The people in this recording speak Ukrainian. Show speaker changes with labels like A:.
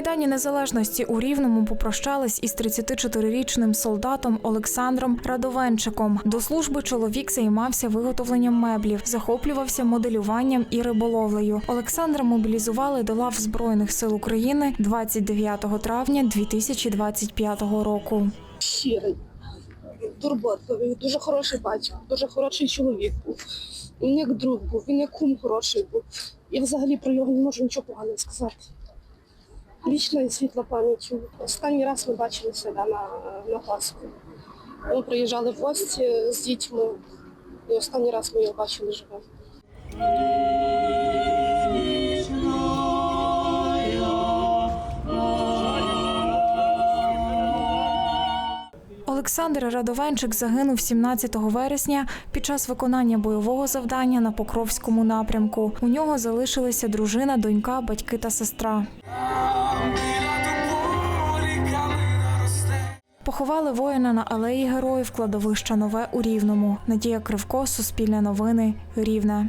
A: Майдані Незалежності у Рівному попрощались із 34-річним солдатом Олександром Радовенчиком. До служби чоловік займався виготовленням меблів, захоплювався моделюванням і риболовлею. Олександра мобілізували до лав Збройних сил України 29 травня 2025 року.
B: щирий, турботливий, дуже хороший батько, дуже хороший чоловік був. Він як друг був, він як кум хороший був. Я взагалі про його не можу нічого поганого сказати. Вічна і світла пам'ять. Останній раз ми бачилися да, на, на Пасху. Ми приїжджали в гості з дітьми, і останній раз ми його бачили живим.
A: Олександр Радовенчик загинув 17 вересня під час виконання бойового завдання на Покровському напрямку. У нього залишилися дружина, донька, батьки та сестра. Поховали воїна на алеї героїв кладовища Нове у Рівному. Надія Кривко, Суспільне новини, Рівне.